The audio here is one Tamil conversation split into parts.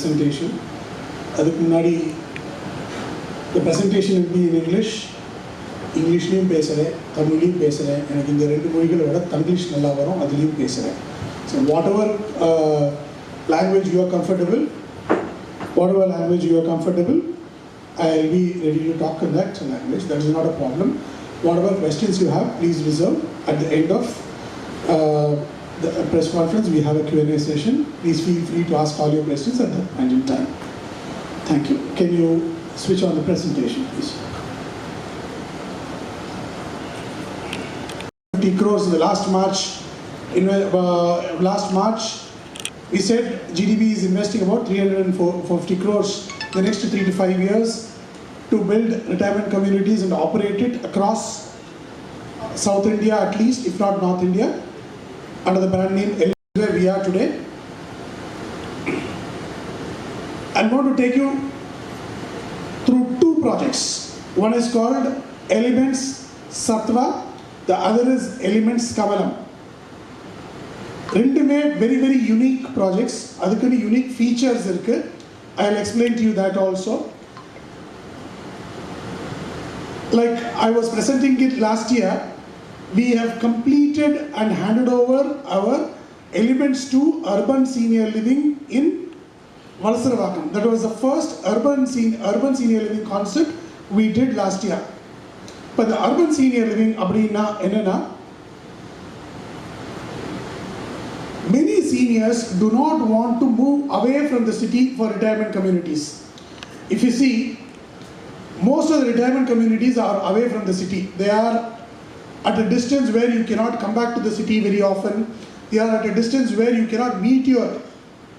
presentation. அதுக்கு முன்னாடி the presentation will be in English. இங்கிலீஷ்லேயும் பேசுகிறேன் தமிழ்லையும் பேசுகிறேன் எனக்கு இந்த ரெண்டு மொழிகளை விட தங்கிலீஷ் நல்லா வரும் அதுலேயும் பேசுகிறேன் so whatever language you are comfortable whatever language you are comfortable I will be ready to talk in that language that is not a problem whatever questions you have, please reserve. At the end of uh, the press conference. We have a Q&A session. Please feel free to ask all your questions at the point in time. Thank you. Can you switch on the presentation, please? 50 crores in the last March. In uh, last March, we said GDP is investing about 350 crores the next three to five years to build retirement communities and operate it across South India at least, if not North India, under the brand name L- where we are today. I'm going to take you through two projects. One is called Elements Sattva, the other is Elements Kavalam. ரெண்டுமே வெரி வெரி யூனிக் ப்ராஜெக்ட்ஸ் அதுக்குன்னு யூனிக் ஃபீச்சர்ஸ் இருக்கு I will explain to you that also like I was presenting it last year, we have completed and handed over our elements to urban senior living in Valsaravakam. That was the first urban, sen urban senior living concept we did last year. But the urban senior living Abrina Enana, many seniors do not want to move away from the city for retirement communities. If you see, most of the retirement communities are away from the city. They are at a distance where you cannot come back to the city very often. They are at a distance where you cannot meet your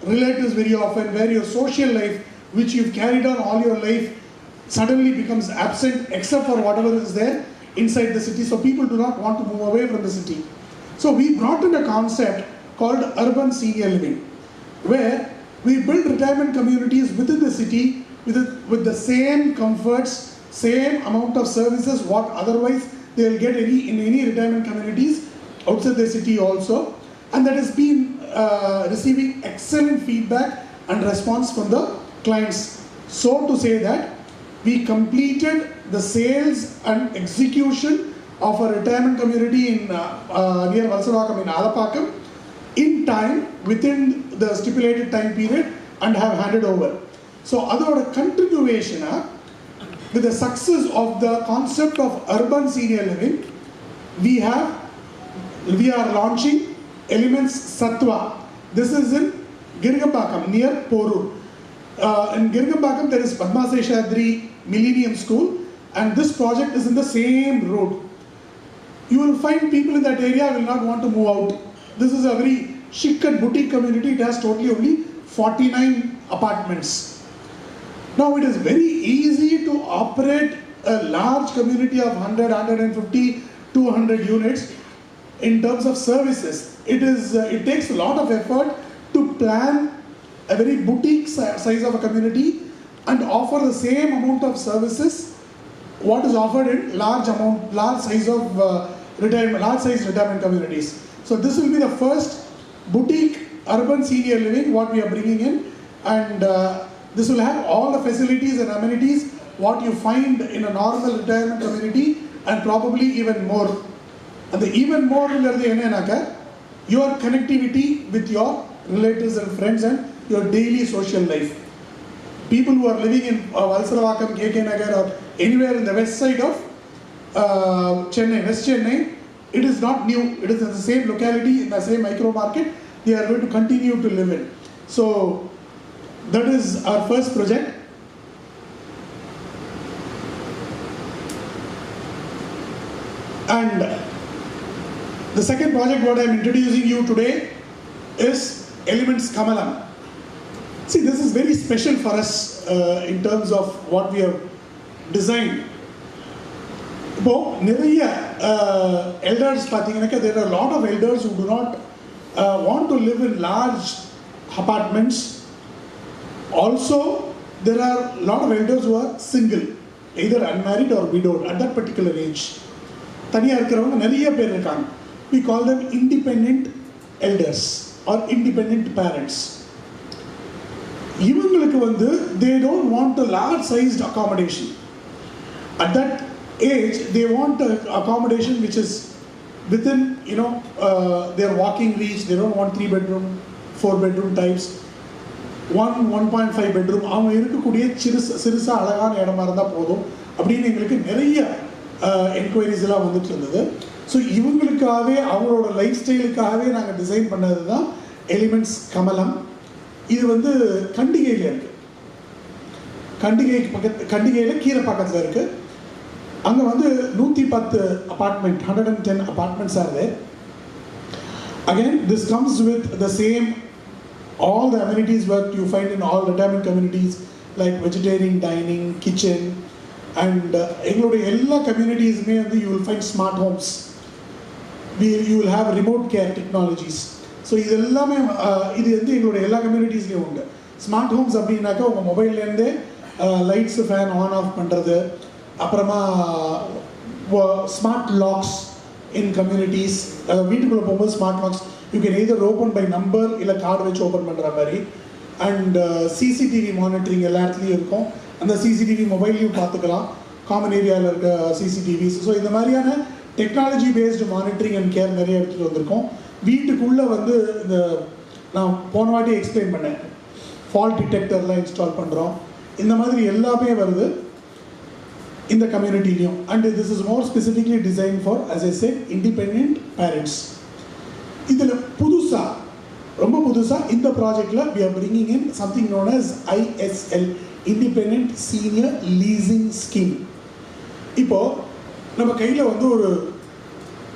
relatives very often, where your social life, which you've carried on all your life, suddenly becomes absent except for whatever is there inside the city. So people do not want to move away from the city. So we brought in a concept called urban senior living, where we build retirement communities within the city with, the- with the same comforts, same amount of services what otherwise they will get any in any retirement communities outside the city also, and that has been uh, receiving excellent feedback and response from the clients. So to say that we completed the sales and execution of a retirement community in uh, uh, near Valsavakam in Alapakam in time within the stipulated time period and have handed over. So அதோட continuation with the success of the concept of urban senior living, we have we are launching Elements Satwa. This is in Girgambakam near Porur. Uh, in Girgambakam there is Padma Seshadri Millennium School and this project is in the same road. You will find people in that area will not want to move out. This is a very chic and boutique community. It has totally only 49 apartments. Now it is very easy to operate a large community of 100, 150, 200 units in terms of services. It is uh, it takes a lot of effort to plan a very boutique size of a community and offer the same amount of services what is offered in large amount, large size of uh, retirement, large size retirement communities. So this will be the first boutique urban senior living what we are bringing in, and uh, this will have all the facilities and amenities what you find in a normal retirement community and probably even more. And the even more your connectivity with your relatives and friends and your daily social life. People who are living in uh, Valsaravakam, KK Nagar or anywhere in the west side of uh, Chennai, West Chennai, it is not new. It is in the same locality, in the same micro market. They are going to continue to live in. So that is our first project. And the second project what I am introducing you today is Elements Kamalam. See, this is very special for us uh, in terms of what we have designed. இப்போ நிறைய எல்டர்ஸ் பார்த்தீங்கன்னாக்கா there are lot of elders who do not uh, want to live in large apartments. Also, there are a lot of elders who are single, either unmarried or widowed at that particular age. தனியாக இருக்கிறவங்க நிறைய பேர் இருக்காங்க we call them independent elders or independent parents இவங்களுக்கு வந்து they don't want a large sized accommodation at that age they want a accommodation which is within you know uh, their walking reach they don't want three bedroom four bedroom types One one point five bedroom அவங்க இருக்கக்கூடிய சிறுசு சிறுசாக அழகான இடமா இருந்தால் போதும் அப்படின்னு எங்களுக்கு நிறைய என்கொயரிஸ் எல்லாம் வந்துட்டு இருந்தது. ஸோ இவங்களுக்காகவே அவங்களோட லைஃப் ஸ்டைலுக்காகவே நாங்கள் டிசைன் பண்ணது தான் எலிமெண்ட்ஸ் கமலம். இது வந்து கண்டிகையில் இருக்குது கண்டிகைக்கு பக்கத்து கண்டிகையில் கீரை பக்கத்தில் இருக்குது அங்கே வந்து நூற்றி பத்து apartment hundred and ten apartments ஆகுது again this comes with the same all the amenities what you find in all retirement communities like vegetarian dining kitchen and uh, எங்களுடைய எல்லா கம்யூனிட்டிஸுமே வந்து you will find smart homes we you will have remote care technologies so இது எல்லாமே இது வந்து எங்களுடைய எல்லா கம்யூனிட்டிஸ்லேயும் உண்டு. ஸ்மார்ட் ஹோம்ஸ் அப்படின்னாக்கா உங்கள் மொபைல்லேருந்தே lights uh, fan on off பண்ணுறது அப்புறமா ஸ்மார்ட் லாக்ஸ் இன் கம்யூனிட்டிஸ் வீட்டுக்குள்ளே போகும்போது smart locks you can either open by number இல்லை கார்டு வச்சு ஓப்பன் பண்ணுற மாதிரி. அண்ட் சிசிடிவி uh, மானிட்டரிங் எல்லா இடத்துலையும் இருக்கும். அந்த சிசிடிவி மொபைல்லையும் பார்த்துக்கலாம். காமன் ஏரியாவில் இருக்க சிசிடிவிஸ் ஸோ இந்த மாதிரியான technology based monitoring and care நிறைய எடுத்துகிட்டு வந்திருக்கோம். வீட்டுக்குள்ளே வந்து இந்த நான் போன வாட்டி எக்ஸ்பிளைன் பண்ணேன். ஃபால்ட் டிடெக்டர்லாம் இன்ஸ்டால் பண்ணுறோம் இந்த மாதிரி எல்லாமே வருது. இந்த கம்யூனிட்டிலையும் and this is more specifically design for as a set independent parents இதில் புதுசாக ரொம்ப புதுசாக இந்த ப்ராஜெக்டில் we are bringing in something known as ISL independent senior leasing scheme இப்போது நம்ம கையில் வந்து ஒரு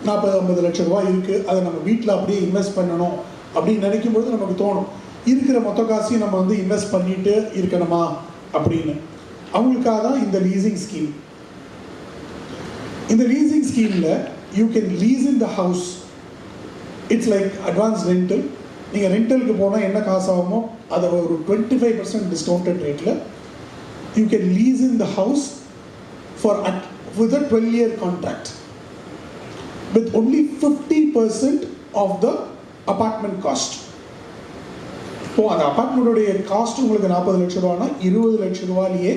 நாற்பது ஐம்பது லட்சம் ரூபாய் இருக்குது அதை நம்ம வீட்டில் அப்படியே இன்வெஸ்ட் பண்ணணும் அப்படின்னு நினைக்கும் பொழுது நமக்கு தோணும் இருக்கிற மொத்த காசையும் நம்ம வந்து இன்வெஸ்ட் பண்ணிட்டு இருக்கணுமா அப்படின்னு. அவங்களுக்காக தான் இந்த லீசிங் ஸ்கீம் இந்த லீசிங் ஸ்கீமில் you can lease in the house it's like advance rental நீங்கள் ரெண்டலுக்கு போனால் என்ன காசு ஆகுமோ அதை ஒரு டுவெண்ட்டி ஃபைவ் பர்சன்ட் டிஸ்கவுண்டட் ரேட்டில் you can lease in the house for at with a twelve year contract with only fifty percent of the apartment cost இப்போ அந்த அபார்ட்மெண்ட்டுடைய காஸ்ட் உங்களுக்கு நாற்பது லட்ச ரூபானா இருபது லட்ச ரூபாயிலேயே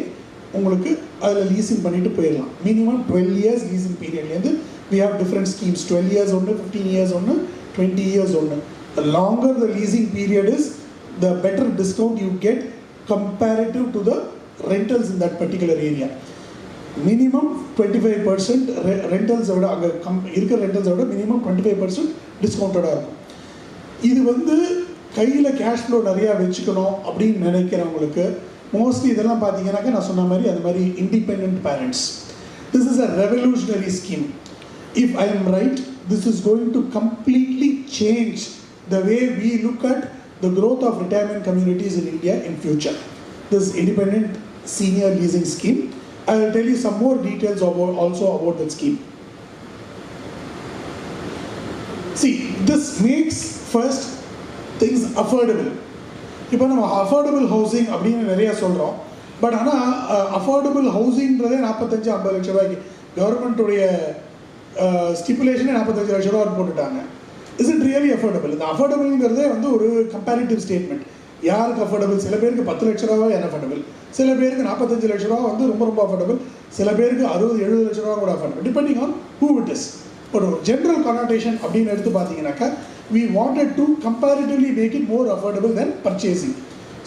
உங்களுக்கு அதில் லீசிங் பண்ணிட்டு போயிடலாம் minimum twelve years leasing பீரியட்லேருந்து we have different schemes twelve years ஒன்று ஃபிஃப்டீன் இயர்ஸ் ஒன்று டுவெண்ட்டி இயர்ஸ் ஒன்று the longer the leasing period is the better discount you get comparative to the rentals in that particular area minimum twenty five percent ரெண்டல்ஸை விட அங்கே கம் இருக்கிற ரெண்டல்ஸை விட மினிமம் டுவெண்ட்டி ஃபைவ் பர்சன்ட் டிஸ்கவுண்டடாக இருக்கும் இது வந்து கையில் கேஷ் ஃப்ளோ நிறையா வச்சுக்கணும் அப்படின்னு நினைக்கிறவங்களுக்கு மோஸ்ட்லி இதெல்லாம் பார்த்தீங்கன்னாக்கா நான் சொன்ன மாதிரி அந்த மாதிரி independent parents this is a revolutionary scheme if I am right This is going to completely change the way we look at the growth of retirement communities in India in future. This independent senior leasing scheme. I will tell you some more details about also about that scheme. See, this makes first things affordable. இப்போ நம்ம அஃபோர்டபுள் ஹவுசிங் அப்படின்னு நிறைய சொல்கிறோம் பட் ஆனால் அஃபோர்டபுள் ஹவுசிங்கிறதே நாற்பத்தஞ்சு ஐம்பது லட்ச ரூபாய்க்கு கவர்மெண்ட்டுடைய Uh, ஸ்டிப்புலேஷனே நாற்பத்தஞ்சு லட்ச ரூபா போட்டுட்டாங்க. இஸ் இட் ரியலி அஃபோர்டபுள் இந்த அஃபோர்டபுள்ங்கிறதே வந்து ஒரு கம்பேரிட்டிவ் ஸ்டேட்மெண்ட் யாருக்கு அஃபோர்டபுள் சில பேருக்கு பத்து லட்ச ரூபா அஃபோர்டபுள் சில பேருக்கு நாற்பத்தஞ்சு லட்ச ரூபா வந்து ரொம்ப ரொம்ப அஃபோர்டபுள் சில பேருக்கு அறுபது எழுபது லட்ச ரூபா கூட affordable depending on who it is ஒரு ஜென்ரல் கனோட்டேஷன் அப்படின்னு எடுத்து பார்த்தீங்கன்னாக்கா we wanted to comparatively make it more affordable then purchasing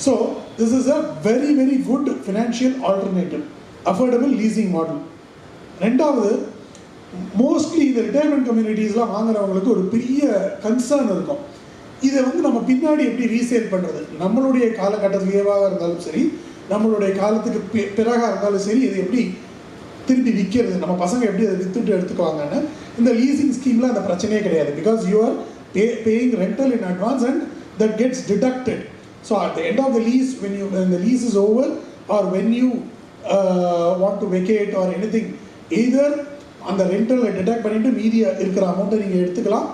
so this is a very very good financial alternative affordable leasing model ரெண்டாவது மோஸ்ட்லி இந்த ரிட்டையர்மெண்ட் கம்யூனிட்டிஸ்லாம் வாங்குறவங்களுக்கு ஒரு பெரிய கன்சர்ன் இருக்கும். இதை வந்து நம்ம பின்னாடி எப்படி ரீசேல் பண்ணுறது நம்மளுடைய காலகட்டத்திலேயேவாக இருந்தாலும் சரி நம்மளுடைய காலத்துக்கு பிறகாக இருந்தாலும் சரி இது எப்படி திருப்பி விற்கிறது நம்ம பசங்க எப்படி அதை வித்துட்டு எடுத்துக்குவாங்கன்னு இந்த லீசிங் ஸ்கீமில் அந்த பிரச்சனையே கிடையாது. Because you're are pay paying in advance advance and that gets So so at the end of lease, when you when the over or when you when to vacate or to vacate or அந்த ரெண்டலை டிடெக்ட் பண்ணிட்டு மீதி இருக்கிற அமௌண்ட்டை நீங்கள் எடுத்துக்கலாம்.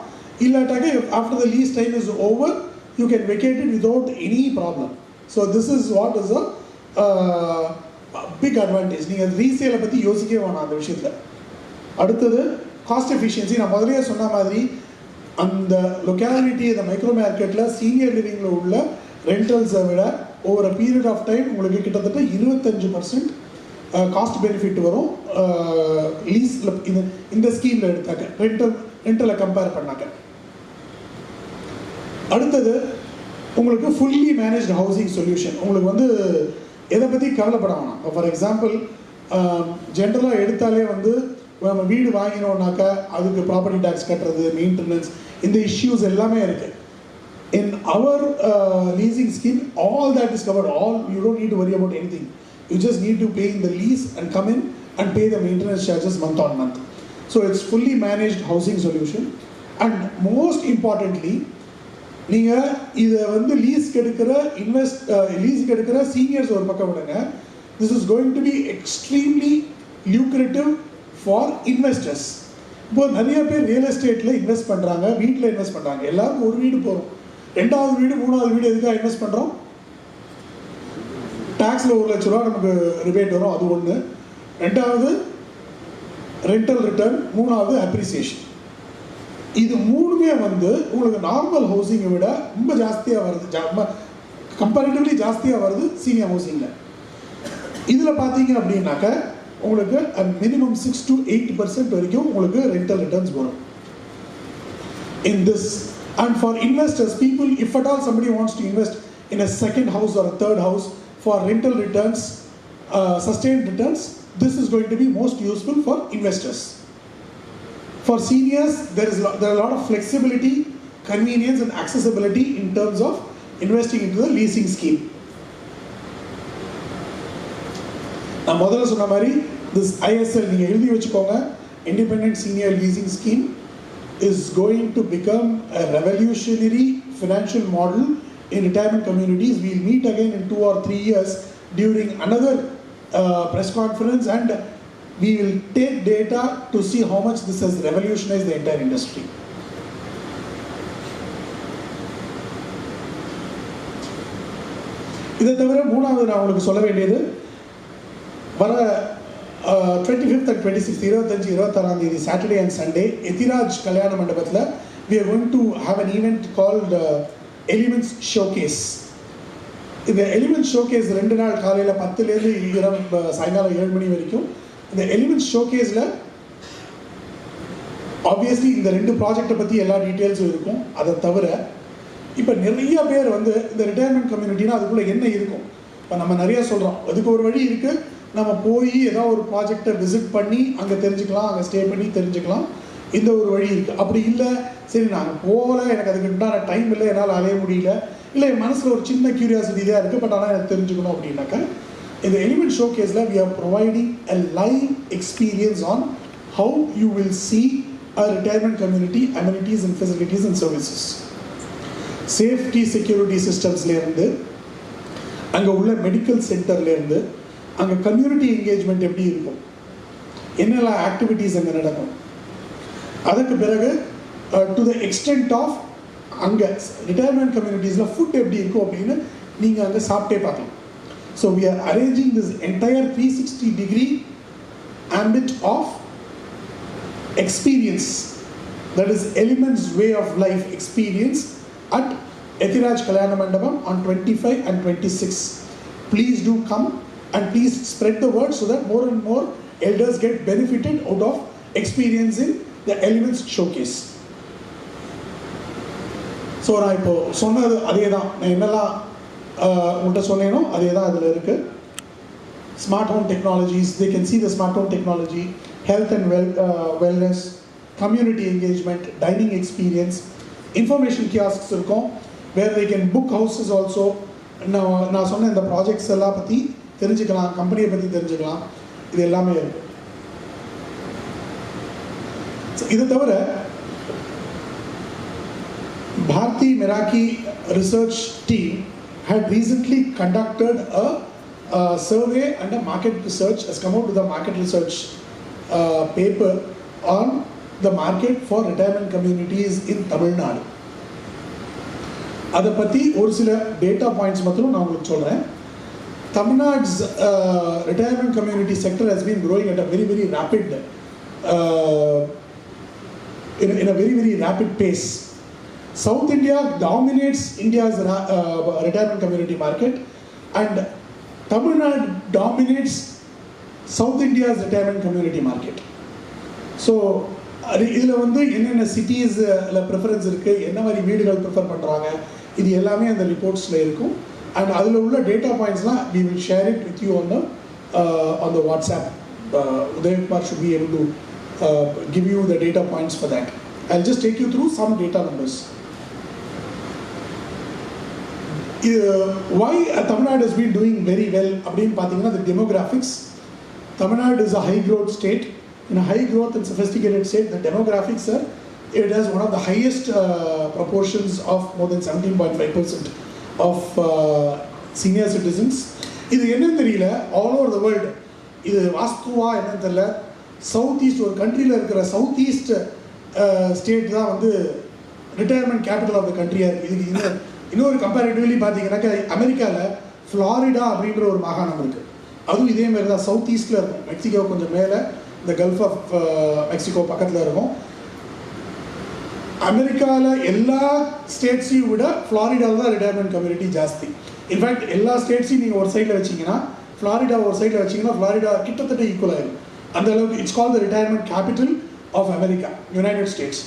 இல்லாட்டாக்க after the lease time is over you can vacate it without any problem so this is what is a big advantage நீங்கள் ரீசேலை பற்றி யோசிக்கவே வேணாம் அந்த விஷயத்தில். அடுத்தது காஸ்ட் எஃபிஷியன்சி நான் முதலே சொன்ன மாதிரி அந்த லொக்காலிட்டி அந்த மைக்ரோ மார்க்கெட்டில் சீனியர் லிவிங்கில் உள்ள ரெண்டல்ஸை விட over a period of time உங்களுக்கு கிட்டத்தட்ட இருபத்தஞ்சு பர்சன்ட் காஸ்ட் பெனிஃபிட் வரும். லீஸில் இந்த இந்த ஸ்கீமில் எடுத்தாக்க ரெண்டல் ரெண்டலை கம்பேர் பண்ணாக்க. அடுத்தது உங்களுக்கு ஃபுல்லி மேனேஜ்டு ஹவுசிங் சொல்யூஷன் உங்களுக்கு வந்து எதை பற்றி கவலைப்பட வேணாம். ஃபார் எக்ஸாம்பிள் ஜென்ரலாக எடுத்தாலே வந்து நம்ம வீடு வாங்கினோம்னாக்கா அதுக்கு ப்ராப்பர்ட்டி டேக்ஸ் கட்டுறது மெயின்டெனன்ஸ் இந்த இஷ்யூஸ் எல்லாமே இருக்குது in our leasing scheme all that is covered all you don't need worry about anything. You just need to pay in the lease and come in and pay the maintenance charges month on month. So it's fully managed housing solution. And most importantly, நீங்கள் இதை வந்து லீஸ்க்கு எடுக்கிற இன்வெஸ்ட் லீஸ்க்கு எடுக்கிற சீனியர்ஸ் ஒரு பக்கம் விடுங்க. This is going to be extremely lucrative for investors இப்போ நிறைய பேர் ரியல் எஸ்டேட்டில் இன்வெஸ்ட் பண்ணுறாங்க வீட்டில் இன்வெஸ்ட் பண்ணுறாங்க எல்லாருக்கும் ஒரு வீடு போகிறோம் ரெண்டாவது வீடு மூணாவது வீடு எதுக்காக இன்வெஸ்ட் பண்ணுறோம் டேக்ஸில் ஒரு லட்ச ரூபா நமக்கு ரிபேட் வரும் அது ஒன்று ரெண்டாவது ரெண்டல் ரிட்டர்ன் மூணாவது அப்ரிசியேஷன் இது மூணுமே வந்து உங்களுக்கு நார்மல் ஹவுசிங்கை விட ரொம்ப ஜாஸ்தியாக வருது. கம்பேரிட்டிவ்லி ஜாஸ்தியாக வருது சீனியர் ஹவுசிங்கில் இதில் பார்த்தீங்க அப்படின்னாக்க உங்களுக்கு minimum six to eight percent வரைக்கும் உங்களுக்கு ரெண்டல் ரிட்டர்ன்ஸ் வரும். In this and for investors people if at all somebody wants to invest in a second house or third house for rental returns, uh, sustained returns, this is going to be most useful for investors. For seniors, there is lo- there are a lot of flexibility, convenience, and accessibility in terms of investing into the leasing scheme. நான் முதல்ல சொன்ன மாதிரி திஸ் ஐஎஸ்எல் நீங்கள் எழுதி வச்சுக்கோங்க independent senior leasing scheme is going to become a revolutionary financial model in retirement communities. We'll meet again in two or three years during another uh, press conference and we will take data to see how much this has revolutionized the entire industry. இதை தவிர மூணாவது நான் உங்களுக்கு சொல்ல வேண்டியது வர twenty fifth and twenty six இருபத்தஞ்சு இருபத்தாறாம் தேதி சாட்டர்டே அண்ட் சண்டே எதிராஜ் கல்யாண மண்டபத்தில் we are going to have an event called Elements showcase இந்த எலிமெண்ட் ஷோகேஸ் ரெண்டு நாள் காலையில் பத்துலேருந்து இரவு சாயங்காலம் ஏழு மணி வரைக்கும். இந்த எலிமெண்ட்ஸ் ஷோகேஸில் ஆப்வியஸ்லி இந்த ரெண்டு ப்ராஜெக்டை பற்றி எல்லா டீட்டெயில்ஸும் இருக்கும். அதை தவிர இப்போ நிறைய பேர் வந்து இந்த ரிட்டையர்மெண்ட் கம்யூனிட்டினா அதுக்குள்ளே என்ன இருக்கும்? இப்போ நம்ம நிறைய சொல்கிறோம் அதுக்கு ஒரு வழி இருக்குது நம்ம போய் ஏதோ ஒரு ப்ராஜெக்டை விசிட் பண்ணி அங்கே தெரிஞ்சுக்கலாம் அங்கே ஸ்டே பண்ணி தெரிஞ்சுக்கலாம். இந்த ஒரு வழி இருக்குது அப்படி இல்லை சரி நாங்கள் போகல எனக்கு அதுக்கு உண்டான டைம் இல்லை என்னால் அலைய முடியல. இல்லை என் மனசில் ஒரு சின்ன க்யூரியாசிட்டி தான் இருக்குது பட் ஆனால் எனக்கு தெரிஞ்சுக்கணும் அப்படின்னாக்கா இந்த எலிமெண்ட் ஷோ கேஸில் we are providing a live experience on how you will see a retirement community amenities and facilities and services safety security சிஸ்டம்ஸ்லேருந்து அங்கே உள்ள மெடிக்கல் சென்டர்லேருந்து அங்கே கம்யூனிட்டி என்கேஜ்மெண்ட் எப்படி இருக்கும்? என்னெல்லாம் ஆக்டிவிட்டீஸ் அங்கே நடக்கும்? அதுக்கு பிறகு டு த எக்ஸ்டென்ட் ஆஃப் அங்கே ரிட்டையர்மெண்ட் கம்யூனிட்டிஸில் ஃபுட் எப்படி இருக்கும் அப்படின்னு நீங்கள் அங்கே சாப்பிட்டே பார்க்கலாம் so we are arranging this entire three sixty degree ambit of experience that is elements way of life experience at Ethiraj Kalyana Mandapam on 25 and 26 please do come and please spread the word so that more and more elders get benefited out of experiencing the Elements showcase so நான் இப்போது சொன்னது அதே தான் நான் என்னெல்லாம் உங்கள்கிட்ட சொன்னேனோ அதே தான் அதில் இருக்குது smart home technologies they can see the smart home technology health and well wellness community engagement dining experience information kiosks இருக்கும் where they can book houses also நான் நான் சொன்ன இந்த ப்ராஜெக்ட்ஸ் எல்லாம் பற்றி தெரிஞ்சுக்கலாம் கம்பெனியை பற்றி தெரிஞ்சுக்கலாம் இது எல்லாமே இருக்குது இதை தவிர Bharti Meraki research team had recently conducted a, a survey and a market research, has come out with a market research uh, paper on the market for retirement communities in Tamil Nadu. அதை பற்றி ஒரு சில டேட்டா பாயிண்ட்ஸ் மட்டும் நான் உங்களுக்கு சொல்கிறேன் Tamil Nadu's uh, retirement community sector has been growing at a very very rapid uh, in, in a very very rapid pace South India dominates India's ra- uh, retirement community market, and Tamil Nadu dominates South India's retirement community market. So அது இதில் வந்து என்னென்ன சிட்டிஸில் ப்ரிஃபரன்ஸ் இருக்குது என்ன மாதிரி வீடுகள் ப்ரிஃபர் பண்ணுறாங்க இது எல்லாமே அந்த ரிப்போர்ட்ஸில் இருக்கும் அண்ட் அதில் உள்ள data பாயிண்ட்ஸ்லாம் we will share it with you on the on the WhatsApp Udayakumar should be able to give you the data points for that I just take you through some data numbers இது why Tamil Nadu has been doing very well அப்படின்னு பார்த்தீங்கன்னா the demographics Tamil Nadu is a high growth state in a high growth and sophisticated state the demographics are it has one of the highest uh, proportions of more than 17.5% of uh, senior citizens இது என்னன்னு தெரியல ஆல் ஓவர் த வேர்ல்டு இது வாஸ்துவா என்னன்னு தெரியல சவுத் ஈஸ்ட் ஒரு கண்ட்ரியில் இருக்கிற சவுத் ஈஸ்ட் ஸ்டேட் தான் வந்து ரிட்டையர்மெண்ட் கேபிட்டல் ஆஃப் த கண்ட்ரியாக இருக்குது இதுக்கு இன்னும் இன்னொரு கம்பேரிட்டிவ்லி பார்த்தீங்கன்னாக்கா அமெரிக்காவில் ஃப்ளாரிடா அப்படின்ற ஒரு மாகாணம் இருக்குது அதுவும் இதே மாதிரி தான் சவுத் ஈஸ்டில் இருக்கும். மெக்சிகோ கொஞ்சம் மேலே இந்த கல்ஃப் ஆஃப் மெக்சிகோ பக்கத்தில் இருக்கும். அமெரிக்காவில் எல்லா ஸ்டேட்ஸையும் விட ஃப்ளாரிடாவில் தான் ரிட்டையர்மெண்ட் கம்யூனிட்டி ஜாஸ்தி. இன்ஃபேக்ட் எல்லா ஸ்டேட்ஸையும் நீங்கள் ஒரு சைடில் வச்சீங்கன்னா ஃப்ளாரிடா ஒரு சைடில் வச்சீங்கன்னா ஃப்ளாரிடா கிட்டத்தட்ட ஈக்குவல் ஆகிடும் அந்த அளவுக்கு it's call the retirement capital of America United States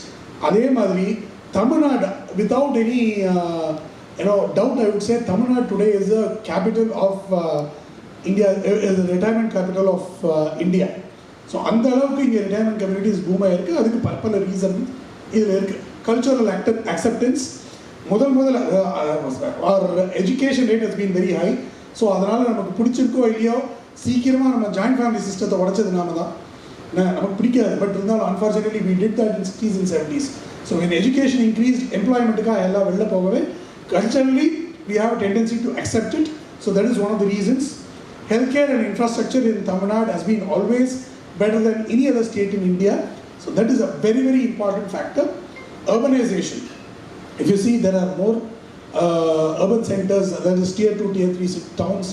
அதே மாதிரி Tamil Nadu without any you know doubt I would say Tamil Nadu today is a capital of India is retirement capital of India so அந்த அளவுக்கு இங்கே ரிட்டையர்மெண்ட் கம்யூனிட்டிஸ் பூமாக இருக்குது அதுக்கு பற்பல ரீசன் இதில் இருக்குது கல்ச்சுரல் ஆக்ட அக்செப்டன்ஸ் முதல் முதல்ல our education rate has been very high so அதனால் நமக்கு பிடிச்சிருக்கோ இல்லையோ சீக்கிரமாக நம்ம ஜாயின்ட் ஃபேமிலி சிஸ்டத்தை உடச்சது நாம தான் ந- நமக்கு பிடிக்காது பட் இருந்தாலும் unfortunately we did that in sixties and seventies so in education increased எம்ப்ளாய்மெண்ட்டுக்காக எல்லாம் வெளில போகவே culturally we have tendency to accept it so that is one of the reasons healthcare and infrastructure in Tamil Nadu has been always better than any other state in India. So that is a very, very important factor. Urbanization. If you see, there are more uh, urban centers, that is tier 2, tier 3 ci- towns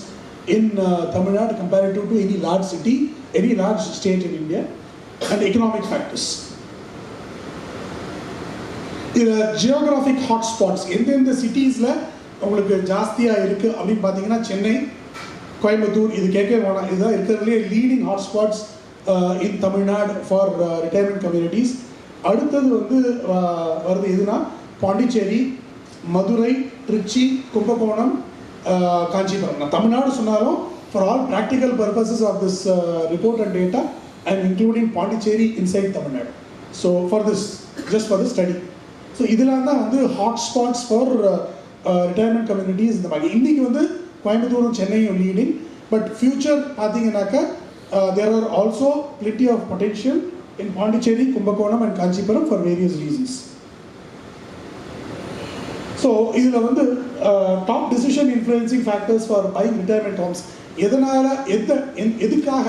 in uh, Tamil Nadu comparative to any large city, any large state in India, and economic factors. இதில் ஜியோகிராஃபிக் ஹாட்ஸ்பாட்ஸ் எந்தெந்த சிட்டிஸில் உங்களுக்கு ஜாஸ்தியாக இருக்குது அப்படின்னு பார்த்தீங்கன்னா சென்னை கோயம்புத்தூர் இது கேட்கவே வேணாம். இதுதான் இருக்கிறதுலே leading hotspots in Tamil Nadu for retirement communities அடுத்தது வந்து uh, வருது எதுனா பாண்டிச்சேரி மதுரை திருச்சி கும்பகோணம் காஞ்சிபுரம் நான் தமிழ்நாடு சொன்னாலும் for all practical purposes of this report and data and including Pondicherry inside Tamil Nadu so for this just for the study so இதெல்லாம் தான் வந்து ஹாட்ஸ்பாட்ஸ் ஃபார் ரிட்டையர்மெண்ட் கம்யூனிட்டிஸ் இந்த மாதிரி. இன்றைக்கி வந்து கோயம்புத்தூரும் சென்னையும் லீடிங் பட் ஃபியூச்சர் பார்த்தீங்கன்னாக்கா there are also plenty of potential in Pondicherry Kumbakonam and Kanchipuram for various reasons so இதில் வந்து top decision influencing factors for buying retirement homes எதனால் எந்த எந்- எதுக்காக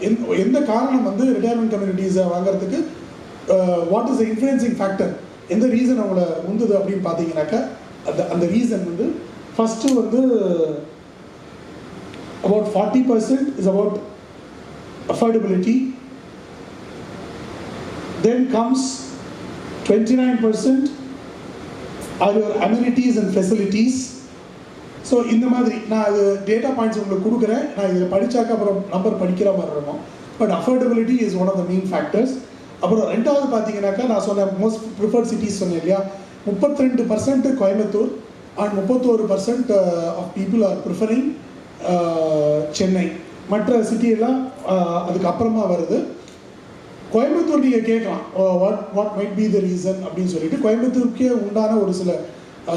எந்த- எந்த காரணம் வந்து ரிட்டையர்மெண்ட் கம்யூனிட்டிஸை வாங்குறதுக்கு what is the influencing factor எந்த ரீசன் அவங்கள உந்துது அப்படின்னு பார்த்தீங்கன்னாக்கா அந்த அந்த ரீசன் வந்து ஃபஸ்ட்டு வந்து about 40% is about affordability. Then comes 29% are your amenities and facilities so இந்த மாதிரி நான் அது டேட்டா பாயிண்ட்ஸ் உங்களுக்கு கொடுக்குறேன். நான் இதில் படித்தாக்க அப்புறம் நம்பர் படிக்கிற மாதிரி இருக்கும். But affordability is one of the main factors அப்புறம் ரெண்டாவது பார்த்தீங்கன்னாக்கா நான் சொன்ன மோஸ்ட் ப்ரிஃபர்ட் சிட்டிஸ் சொன்னேன் இல்லையா? முப்பத்தி ரெண்டு பர்சன்ட் கோயம்புத்தூர் அண்ட் முப்பத்தோரு percent of people are preferring Chennai மற்ற சிட்டியெல்லாம் uh, அதுக்கப்புறமா வருது. கோயம்புத்தூர் நீங்கள் கேட்கலாம். What what might be the reason அப்படின்னு சொல்லிட்டு கோயம்புத்தூருக்கே உண்டான ஒரு சில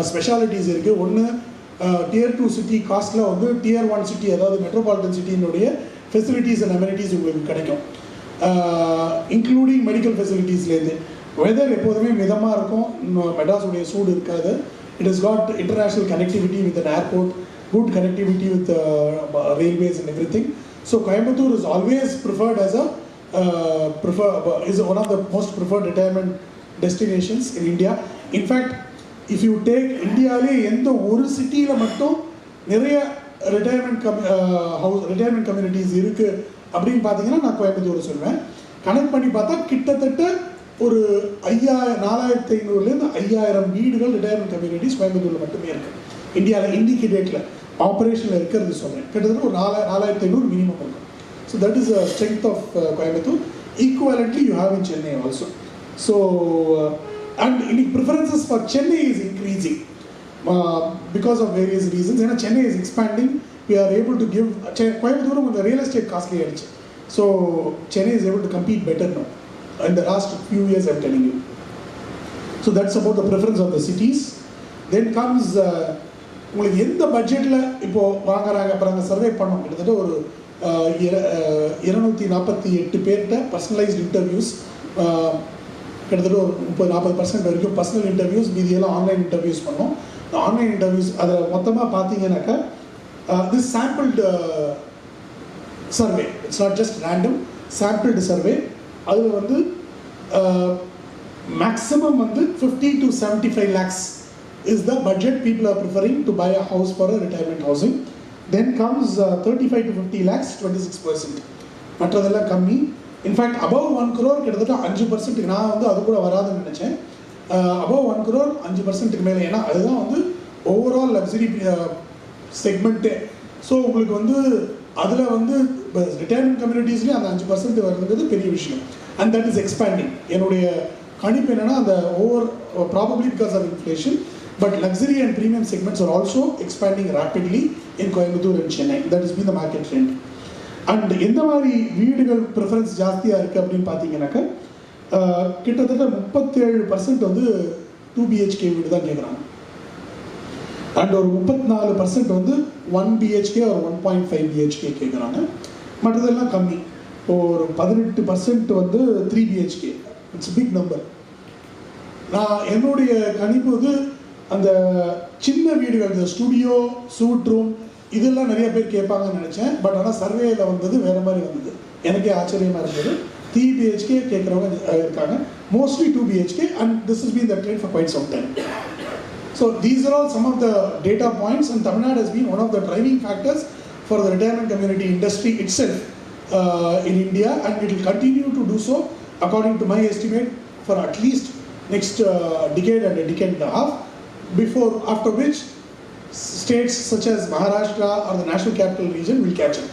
ஸ்பெஷாலிட்டிஸ் இருக்குது ஒன்று டியர் டூ சிட்டி காஸ்ட்டில் வந்து டியர் ஒன் சிட்டி அதாவது மெட்ரோபாலிட்டன் சிட்டியினுடைய ஃபெசிலிட்டிஸ் அண்ட் அமெனிட்டிஸ் உங்களுக்கு கிடைக்கும். இன்க்ளூடிங் மெடிக்கல் ஃபெசிலிட்டிஸ்லேருந்து வெதர் எப்போதுமே மிதமாக இருக்கும். மெட்ராஸுடைய சூடு இருக்காது. It is got international connectivity with an airport good connectivity with railways and everything so Coimbatore is always preferred as a uh, prefer uh, is one of the most preferred retirement destinations in India. In fact, if you take இந்தியாவிலே எந்த ஒரு சிட்டியில் மட்டும் நிறைய retirement cum house retirement communities இருக்குது அப்படின்னு பார்த்தீங்கன்னா நான் கோயம்புத்தூர் சொல்வேன். கனெக்ட் பண்ணி பார்த்தா கிட்டத்தட்ட ஒரு ஐயாயிரம் நாலாயிரத்தி ஐநூறுலேருந்து ஐயாயிரம் வீடுகள் ரிட்டையர்மெண்ட் கம்யூனிட்டிஸ் கோயம்புத்தூரில் மட்டுமே இருக்குது இந்தியாவில் இன்னைக்கு டேட்டில் ஆப்ரேஷனில் இருக்கிறது சொல்கிறேன் கிட்டத்தட்ட ஒரு நாலா நாலாயிரத்தி ஐநூறு மினிமம் இருக்கும் so that is a strength of Coimbatore equivalently you have in Chennai also so and இன்னைக்கு preferences for Chennai is increasing because of various reasons ஏன்னா Chennai is expanding we are able to give கோயம்புத்தூரும் கொஞ்சம் ரியல் எஸ்டேட் காஸ்ட்லி ஆயிடுச்சு so Chennai is able to compete better no in the last few years I'm telling you. So that's about the preference of the cities. Then comes uh, உங்களுக்கு எந்த பட்ஜெட்டில் இப்போது வாங்குறாங்க அப்புறம் அந்த சர்வே பண்ணோம் கிட்டத்தட்ட ஒரு இர- இருநூத்தி நாற்பத்தி எட்டு பேர்கிட்ட பர்சனலைஸ்ட் இன்டர்வியூஸ் கிட்டத்தட்ட ஒரு முப்பது நாற்பது பர்சன்ட் வரைக்கும் பர்சனல் இன்டர்வியூஸ் மீதியெல்லாம் ஆன்லைன் இன்டர்வியூஸ் பண்ணோம். ஆன்லைன் இன்டர்வியூஸ் அதில் மொத்தமாக பார்த்தீங்கன்னாக்கா this sampled survey it's not just random sampled survey அதில் வந்து மேக்ஸிமம் வந்து fifty to seventy five lakhs is the budget people are preferring to buy a house for a retirement housing then comes thirty five to fifty lakhs twenty six percent மற்றதெல்லாம் கம்மி. இன்ஃபேக்ட் அபவ் ஒன் குரோர் கிட்டத்தட்ட அஞ்சு பர்சன்ட்டுக்கு நான் வந்து அது கூட வராதுன்னு நினச்சேன். அபவ் ஒன் குரோர் அஞ்சு பர்சன்ட்டுக்கு மேலே. ஏன்னா அதுதான் வந்து ஓவரால் லக்ஸரி செக்மெண்ட்டே ஸோ உங்களுக்கு வந்து அதில் வந்து ரிட்டையர்மெண்ட் கம்யூனிட்டிஸ்லேயும் அந்த அஞ்சு பர்சன்ட் வருதுங்கிறது பெரிய விஷயம். அண்ட் தட் இஸ் எக்ஸ்பேண்டிங் என்னுடைய கணிப்பு என்னன்னா அந்த over probably because of inflation but luxury and premium segments are also expanding rapidly in Coimbatore and Chennai that is been the market trend and எந்த மாதிரி வீடுகள் ப்ரிஃபரன்ஸ் ஜாஸ்தியாக இருக்குது அப்படின்னு பார்த்தீங்கன்னாக்கா கிட்டத்தட்ட முப்பத்தேழு பர்சன்ட் வந்து டூ பிஹெச்கே வீடு தான் கேட்குறாங்க அண்ட் ஒரு முப்பத்தி நாலு பர்சன்ட் வந்து ஒன் பிஹெச்கே ஒரு ஒன் பாயிண்ட் ஃபைவ் பிஹெச்கே கேட்குறாங்க மற்றதெல்லாம் கம்மி. ஒரு பதினெட்டு பர்சன்ட் வந்து three BHK it's big number நான் என்னுடைய கணிப்பு வந்து அந்த சின்ன வீடுகள் இந்த ஸ்டுடியோ சூட் ரூம் இதெல்லாம் நிறைய பேர் கேட்பாங்கன்னு நினச்சேன் பட் ஆனால் சர்வேயில் வந்தது வேறு மாதிரி வந்தது எனக்கே ஆச்சரியமாக இருந்தது த்ரீ பிஹெச்கே கேட்குறவங்க இருக்காங்க mostly two BHK and this is been the trend for quite some time so these are all some of the data points and Tamil Nadu has been one of the driving factors for the retirement community industry itself in India and it will continue to do so according to my estimate for at least next decade and decade of before after which states such as Maharashtra or the national capital region will catch up.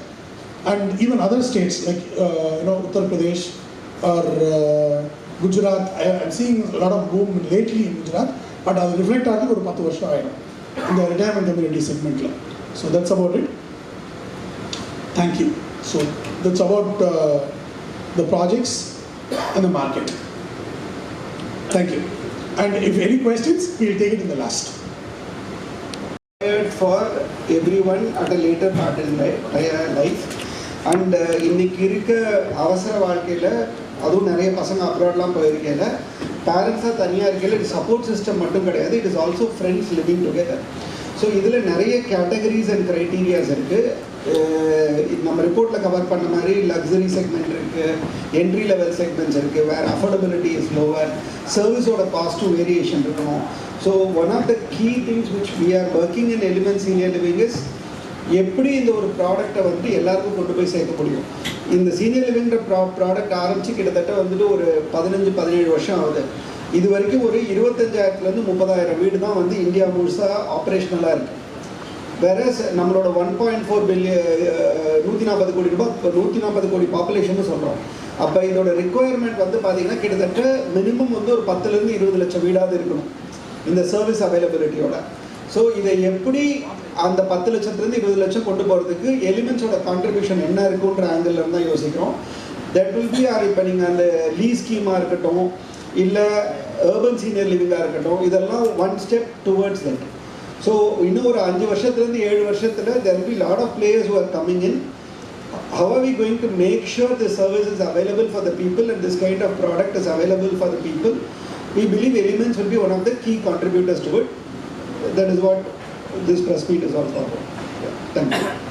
And even other states like uh, you know Uttar Pradesh or uh, Gujarat, I, am seeing a lot of boom lately in Gujarat, but I'll reflect on it for 10 years in the retirement community segment. So that's about it. Thank you. So that's about uh, the projects and the market. Thank you. And if any questions, take take it the the last. for everyone at a later part in li- uh, life. And uh, இன்னைக்கு இருக்க அவசர வாழ்க்கையில் அதுவும் நிறைய பசங்க அப்ராட்லாம் போயிருக்கையில் பேரண்ட்ஸாக தனியாக இருக்கையில் இது சப்போர்ட் சிஸ்டம் மட்டும் கிடையாது. It is also friends living together so இதில் நிறைய கேட்டகரிஸ் அண்ட் க்ரைட்டீரியாஸ் இருக்குது நம்ம ரிப்போர்ட்டில் கவர் பண்ண மாதிரி லக்ஸரி செக்மெண்ட் இருக்குது என்ட்ரி லெவல் செக்மெண்ட்ஸ் இருக்குது வேறு அஃபோர்டபிலிட்டி இஸ் லோவர் சர்வீஸோட காஸ்ட்டும் வேரியேஷன் இருக்கணும். So one of the key things which we are working in element senior living is எப்படி இந்த ஒரு ப்ராடக்ட்டை வந்துட்டு எல்லாருக்கும் கொண்டு போய் சேர்க்க முடியும். இந்த சீனியர் லிவிங்கிற ப்ரா ப்ராடக்ட் ஆரம்பித்து கிட்டத்தட்ட வந்துட்டு ஒரு பதினஞ்சு பதினேழு வருஷம் ஆகுது. இது வரைக்கும் ஒரு இருபத்தஞ்சாயிரத்துலேருந்து முப்பதாயிரம் வீடு தான் வந்து இந்தியா முழுசாக ஆப்ரேஷ்னலாக இருக்குது வேற நம்மளோட ஒன் பாயிண்ட் ஃபோர் பில்லியன் நூற்றி நாற்பது கோடி ரூபாய் நூற்றி நாற்பது கோடி பாப்புலேஷன் சொல்கிறோம் அப்போ இதோட ரிக்குவயர்மெண்ட் வந்து பார்த்தீங்கன்னா கிட்டத்தட்ட மினிமம் வந்து ஒரு பத்துலேருந்து இருபது லட்சம் வீடாவது இருக்கணும். இந்த சர்வீஸ் அவைலபிலிட்டியோட ஸோ இதை எப்படி அந்த பத்து லட்சத்துலேருந்து இருபது லட்சம் கொண்டு போகிறதுக்கு எலிமெண்ட்ஸோட கான்ட்ரிபியூஷன் என்ன இருக்குன்ற ஆங்கிள் தான் யோசிக்கிறோம். தட் வில் பி ஆர் இப்போ நீங்கள் அந்த லீ ஸ்கீமாக இருக்கட்டும் இல்லை ஏர்பன் சீனியர் லிவிங்காக இருக்கட்டும் இதெல்லாம் one step towards that so இன்னும் ஒரு அஞ்சு வருஷத்துலேருந்து ஏழு வருஷத்தில் there be lot of players who are coming in how are we going to make sure this service is available for the people and this kind of product is available for the people we believe elements will be one of the key contributors to it that is what this press meet is all about yeah. thank you